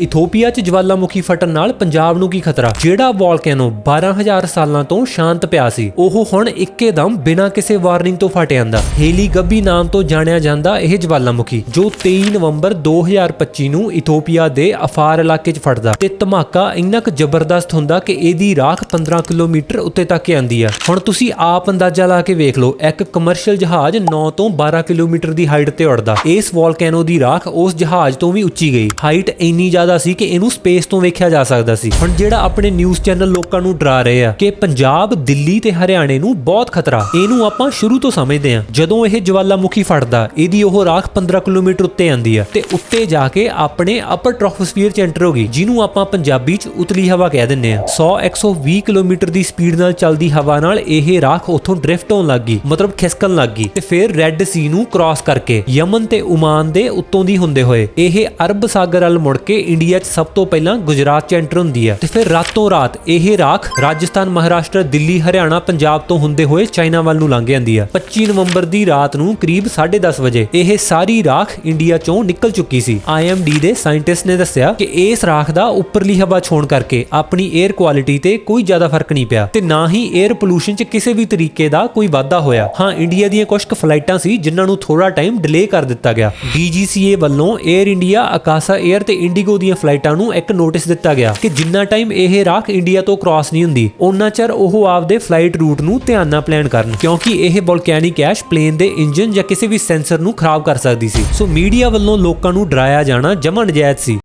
Ethiopia 'ਚ ਜਵਾਲਾਮੁਖੀ ਫਟਣ ਨਾਲ ਪੰਜਾਬ ਨੂੰ ਕੀ ਖਤਰਾ? ਜਿਹੜਾ ਵੋਲਕੈਨੋ 12000 ਸਾਲਾਂ ਤੋਂ ਸ਼ਾਂਤ ਪਿਆ ਸੀ, ਉਹ ਹੁਣ ਇੱਕੇਦਮ ਬਿਨਾਂ ਕਿਸੇ ਵਾਰਨਿੰਗ ਤੋਂ ਫਟ ਜਾਂਦਾ। ਹੇਲੀ ਗੱਬੀ ਨਾਮ ਤੋਂ ਜਾਣਿਆ ਜਾਂਦਾ ਇਹ ਜਵਾਲਾਮੁਖੀ, ਜੋ 23 ਨਵੰਬਰ 2025 ਨੂੰ ਇਥੋਪੀਆ ਦੇ ਅਫਾਰ ਇਲਾਕੇ 'ਚ ਫਟਦਾ ਤੇ ਧਮਾਕਾ ਇੰਨਾ ਕੁ ਜ਼ਬਰਦਸਤ ਹੁੰਦਾ ਕਿ ਇਹਦੀ ਰਾਖ 15 ਕਿਲੋਮੀਟਰ ਉੱਤੇ ਤੱਕ ਆਂਦੀ ਆ। ਹੁਣ ਤੁਸੀਂ ਆਪ ਅੰਦਾਜ਼ਾ ਲਾ ਕੇ ਵੇਖ ਲਓ, ਇੱਕ ਕਮਰਸ਼ੀਅਲ ਜਹਾਜ਼ 9 ਤੋਂ 12 ਕਿਲੋਮੀਟਰ ਦੀ ਹਾਈਟ ਤੇ ਉੜਦਾ। ਇਸ ਵੋਲਕੈਨੋ ਦੀ ਰਾਖ ਉਸ ਜਹਾਜ਼ ਤੋਂ ਵੀ ਉੱਚੀ ਗਈ। ਹਾਈਟ ਇੰਨੀ ਜ਼ਿਆਦਾ ਸੀ ਕਿ ਇਹਨੂੰ ਸਪੇਸ ਤੋਂ ਵੇਖਿਆ ਜਾ ਸਕਦਾ ਸੀ। ਹੁਣ ਜਿਹੜਾ ਆਪਣੇ ਨਿਊਜ਼ ਚੈਨਲ ਲੋਕਾਂ ਨੂੰ ਡਰਾ ਰਹੇ ਆ ਕਿ ਪੰਜਾਬ, ਦਿੱਲੀ ਤੇ ਹਰਿਆਣੇ ਨੂੰ ਬਹੁਤ ਖਤਰਾ, ਇਹਨੂੰ ਆਪਾਂ ਸ਼ੁਰੂ ਤੋਂ ਸਮਝਦੇ ਆ ਜਦੋਂ ਇਹ ਜਵਾਲਾਮੁਖੀ ਫਟਦਾ ਇਹਦੀ ਉਹ ਰਾਖ 15 ਕਿਲੋਮੀਟਰ ਉੱਤੇ ਆਂਦੀ ਆ ਤੇ ਉੱਤੇ ਜਾ ਕੇ ਆਪਣੇ ਅਪਰ ਟ੍ਰੋਫੋਸਫੀਅਰ ਚ ਐਂਟਰ ਹੋ ਗਈ, ਜਿਹਨੂੰ ਆਪਾਂ ਪੰਜਾਬੀ ਚ ਉਤਲੀ ਹਵਾ ਕਹਿ ਦਿੰਨੇ ਆ 100 120 ਕਿਲੋਮੀਟਰ ਦੀ ਸਪੀਡ ਨਾਲ ਚੱਲਦੀ ਹਵਾ ਨਾਲ ਇਹ ਰਾਖ ਉੱਥੋਂ ਡ੍ਰਿਫਟ ਹੋਣ ਲੱਗ ਗਈ, ਮਤਲਬ ਖਿਸਕਣ ਲੱਗ ਗਈ ਤੇ ਫਿਰ ਰੈੱਡ ਸੀ ਨੂੰ ਕ੍ਰਾਸ ਕਰਕੇ ਯਮਨ ਤੇ ਉਮਾਨ ਦੇ ਉੱਤੋਂ ਦੀ ਹੁੰਦੇ ਹੋਏ ਇਹ ਅਰਬ ਸਾਗਰ ਵੱਲ ਮੁੜ ਕੇ ਇੰਡੀਆ 'ਚ ਸਭ ਤੋਂ ਪਹਿਲਾਂ ਗੁਜਰਾਤ 'ਚ ਐਂਟਰ ਹੁੰਦੀ ਹੈ। ਤੇ ਫਿਰ ਰਾਤੋਂ ਰਾਤ ਇਹ ਰਾਖ ਰਾਜਸਥਾਨ, ਮਹਾਰਾਸ਼ਟਰ, ਦਿੱਲੀ, ਹਰਿਆਣਾ, ਪੰਜਾਬ ਤੋਂ ਹੁੰਦੇ ਹੋਏ ਚਾਈਨਾ ਵੱਲ ਨੂੰ ਲੰਘ ਜਾਂਦੀ ਹੈ। 25 ਨਵੰਬਰ ਦੀ ਰਾਤ ਨੂੰ ਕਰੀਬ 10:30 ਵਜੇ ਇਹ ਸਾਰੀ ਰਾਖ ਇੰਡੀਆ 'ਚੋਂ ਨਿਕਲ ਚੁੱਕੀ ਸੀ। ਆਈਐਮਡੀ ਦੇ ਸਾਇੰਟਿਸਟ ਨੇ ਦੱਸਿਆ ਕਿ ਇਸ ਰਾਖ ਦਾ ਉੱਪਰਲੀ ਹਵਾ ਛੋਣ ਕਰਕੇ ਆਪਣੀ 에ਅਰ ਕੁਆਲਿਟੀ ਤੇ ਕੋਈ ਜ਼ਿਆਦਾ ਫ਼ਰਕ ਨਹੀਂ ਪਿਆ ਤੇ ਨਾ ਹੀ 에ਅਰ ਪੋਲੂਸ਼ਨ 'ਚ ਕਿਸੇ ਵੀ ਤਰੀਕੇ ਦਾ ਕੋਈ ਵਾਧਾ ਹੋਇਆ। ਹਾਂ, ਇੰਡੀਆ ਦੀਆਂ ਕੁਝ ਕੁ ਫਲਾਈਟਾਂ ਸੀ ਜਿਨ੍ਹਾਂ ਨੂੰ ਥੋੜਾ ਟਾਈਮ ਡਿਲੇ ਕਰ ਦਿੱਤਾ ਗਿਆ। DGCA ਵੱਲੋਂ 에ਅਰ ਇੰਡੀਆ ਆਕਾਸ਼ਾ 에ਅਰ ਤੇ ਇੰਡੀਗੋ ਦੀ ਦੀਆਂ ਫਲਾਈਟਾਂ ਨੂੰ ਇੱਕ ਨੋਟਿਸ ਦਿੱਤਾ ਗਿਆ ਕਿ ਜਿੰਨਾ ਟਾਈਮ ਇਹ ਰਾਖ ਇੰਡੀਆ ਤੋਂ ਕ੍ਰਾਸ ਨਹੀਂ ਹੁੰਦੀ ਉਹਨਾਂ ਚਿਰ ਉਹ ਆਪਦੇ ਫਲਾਈਟ ਰੂਟ ਨੂੰ ਧਿਆਨ ਨਾਲ ਪਲਾਨ ਕਰਨ, ਕਿਉਂਕਿ ਇਹ ਵੋਲਕੈਨਿਕ ਐਸ਼ ਪਲੇਨ ਦੇ ਇੰਜਨ ਜਾਂ ਕਿਸੇ ਵੀ ਸੈਂਸਰ ਨੂੰ ਖਰਾਬ ਕਰ ਸਕਦੀ ਸੀ। ਸੋ ਮੀਡੀਆ ਵੱਲੋਂ ਲੋਕਾਂ ਨੂੰ ਡਰਾਇਆ ਜਾਣਾ ਜਮਾ ਨਜਾਇਜ਼ ਸੀ।